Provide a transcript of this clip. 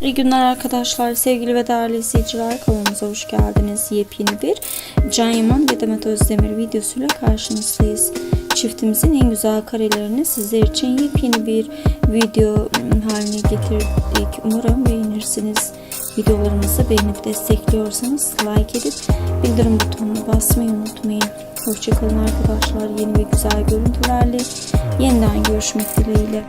İyi günler arkadaşlar, sevgili ve değerli izleyiciler kanalımıza hoş geldiniz. Yepyeni bir Can Yaman ve Demet Özdemir videosuyla karşınızdayız. Çiftimizin en güzel karelerini sizler için yepyeni bir video haline getirdik. Umarım beğenirsiniz. Videolarımızı beğenip destekliyorsanız like edip bildirim butonuna basmayı unutmayın. Hoşçakalın arkadaşlar. Yeni ve güzel görüntülerle yeniden görüşmek dileğiyle.